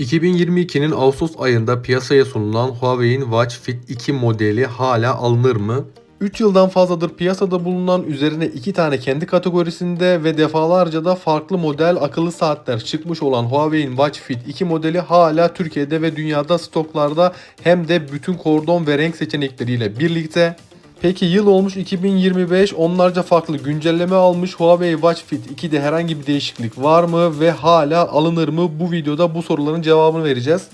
2022'nin Ağustos ayında piyasaya sunulan Huawei'in Watch Fit 2 modeli hala alınır mı? 3 yıldan fazladır piyasada bulunan üzerine 2 tane kendi kategorisinde ve defalarca da farklı model akıllı saatler çıkmış olan Huawei'in Watch Fit 2 modeli hala Türkiye'de ve dünyada stoklarda hem de bütün kordon ve renk seçenekleriyle birlikte. Peki yıl olmuş 2025 onlarca farklı güncelleme almış Huawei Watch Fit 2'de herhangi bir değişiklik var mı ve hala alınır mı? Bu videoda bu soruların cevabını vereceğiz.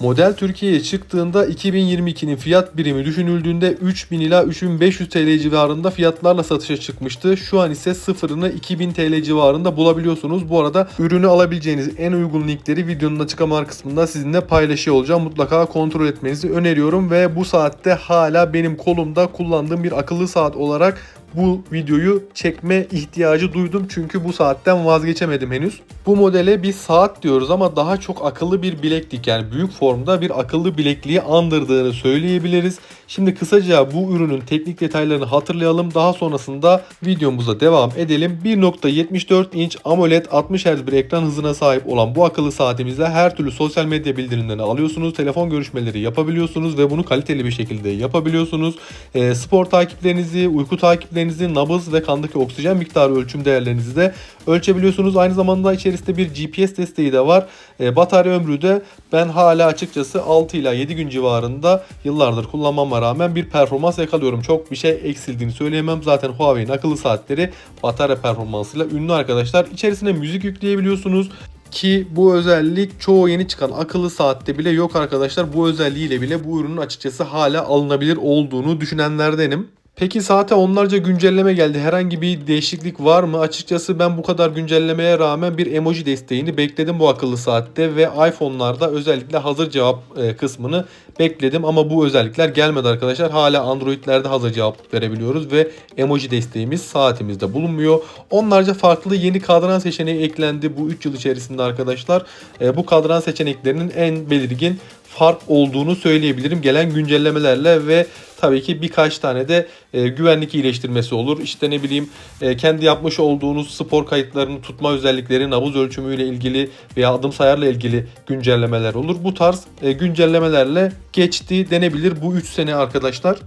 Model Türkiye'ye çıktığında 2022'nin fiyat birimi düşünüldüğünde 3000 ila 3500 TL civarında fiyatlarla satışa çıkmıştı. Şu an ise sıfırını 2000 TL civarında bulabiliyorsunuz. Bu arada ürünü alabileceğiniz en uygun linkleri videonun açıklama kısmında sizinle paylaşıyor olacağım. Mutlaka kontrol etmenizi öneriyorum ve bu saatte hala benim kolumda kullandığım bir akıllı saat olarak bu videoyu çekme ihtiyacı duydum çünkü bu saatten vazgeçemedim henüz. Bu modele bir saat diyoruz ama daha çok akıllı bir bileklik yani büyük formda bir akıllı bilekliği andırdığını söyleyebiliriz. Şimdi kısaca bu ürünün teknik detaylarını hatırlayalım. Daha sonrasında videomuza devam edelim. 1.74 inç AMOLED 60 Hz bir ekran hızına sahip olan bu akıllı saatimizde her türlü sosyal medya bildirimlerini alıyorsunuz. Telefon görüşmeleri yapabiliyorsunuz ve bunu kaliteli bir şekilde yapabiliyorsunuz. E, spor takiplerinizi, uyku takiplerinizi, nabız ve kandaki oksijen miktarı ölçüm değerlerinizi de ölçebiliyorsunuz. Aynı zamanda içerisinde bir GPS desteği de var. E, batarya ömrü de ben hala açıkçası 6 ila 7 gün civarında yıllardır kullanmama rağmen bir performans yakalıyorum. Çok bir şey eksildiğini söyleyemem. Zaten Huawei'nin akıllı saatleri batarya performansıyla ünlü arkadaşlar. İçerisine müzik yükleyebiliyorsunuz. Ki bu özellik çoğu yeni çıkan akıllı saatte bile yok arkadaşlar. Bu özelliğiyle bile bu ürünün açıkçası hala alınabilir olduğunu düşünenlerdenim. Peki saate onlarca güncelleme geldi. Herhangi bir değişiklik var mı? Açıkçası ben bu kadar güncellemeye rağmen bir emoji desteğini bekledim bu akıllı saatte ve iPhone'larda özellikle hazır cevap e, kısmını bekledim ama bu özellikler gelmedi arkadaşlar. Hala Android'lerde hazır cevap verebiliyoruz ve emoji desteğimiz saatimizde bulunmuyor. Onlarca farklı yeni kadran seçeneği eklendi bu 3 yıl içerisinde arkadaşlar. E, bu kadran seçeneklerinin en belirgin fark olduğunu söyleyebilirim gelen güncellemelerle ve tabii ki birkaç tane de e, güvenlik iyileştirmesi olur. İşte ne bileyim e, kendi yapmış olduğunuz spor kayıtlarını tutma özellikleri, nabız ölçümüyle ilgili veya adım sayarla ilgili güncellemeler olur. Bu tarz e, güncellemelerle geçti denebilir bu 3 sene arkadaşlar.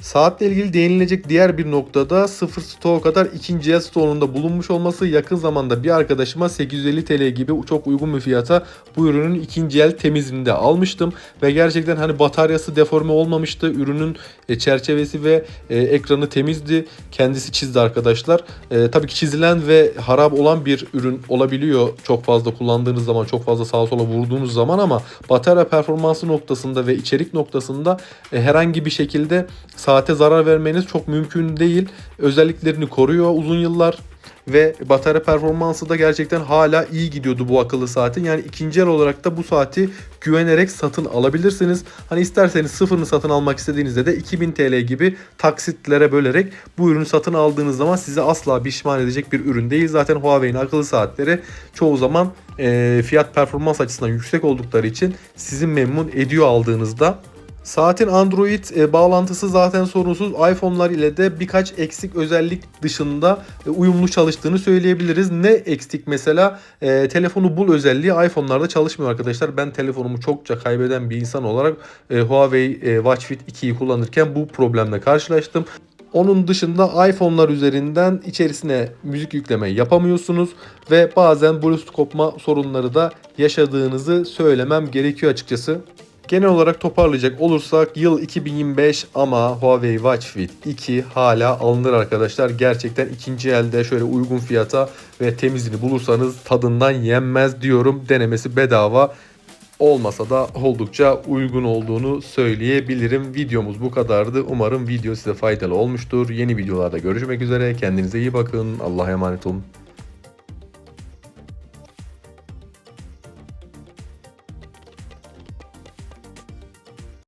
Saatle ilgili değinilecek diğer bir noktada sıfır stoğu kadar ikinci el stoğunda bulunmuş olması yakın zamanda bir arkadaşıma 850 TL gibi çok uygun bir fiyata bu ürünün ikinci el temizliğinde almıştım ve gerçekten hani bataryası deforme olmamıştı. Ürünün e, çerçevesi ve e, ekranı temizdi. Kendisi çizdi arkadaşlar. E, tabii ki çizilen ve harap olan bir ürün olabiliyor çok fazla kullandığınız zaman, çok fazla sağa sola vurduğunuz zaman ama batarya performansı noktasında ve içerik noktasında e, herhangi bir şekilde saate zarar vermeniz çok mümkün değil. Özelliklerini koruyor uzun yıllar ve batarya performansı da gerçekten hala iyi gidiyordu bu akıllı saatin. Yani ikinci el olarak da bu saati güvenerek satın alabilirsiniz. Hani isterseniz sıfırını satın almak istediğinizde de 2000 TL gibi taksitlere bölerek bu ürünü satın aldığınız zaman sizi asla pişman edecek bir ürün değil. Zaten Huawei'nin akıllı saatleri çoğu zaman e, fiyat performans açısından yüksek oldukları için sizi memnun ediyor aldığınızda. Saatin Android e, bağlantısı zaten sorunsuz. iPhone'lar ile de birkaç eksik özellik dışında e, uyumlu çalıştığını söyleyebiliriz. Ne eksik mesela? E, telefonu bul özelliği iPhone'larda çalışmıyor arkadaşlar. Ben telefonumu çokça kaybeden bir insan olarak e, Huawei e, Watch Fit 2'yi kullanırken bu problemle karşılaştım. Onun dışında iPhone'lar üzerinden içerisine müzik yükleme yapamıyorsunuz ve bazen Bluetooth kopma sorunları da yaşadığınızı söylemem gerekiyor açıkçası. Genel olarak toparlayacak olursak yıl 2025 ama Huawei Watch Fit 2 hala alınır arkadaşlar. Gerçekten ikinci elde şöyle uygun fiyata ve temizliğini bulursanız tadından yenmez diyorum. Denemesi bedava olmasa da oldukça uygun olduğunu söyleyebilirim. Videomuz bu kadardı. Umarım video size faydalı olmuştur. Yeni videolarda görüşmek üzere. Kendinize iyi bakın. Allah'a emanet olun.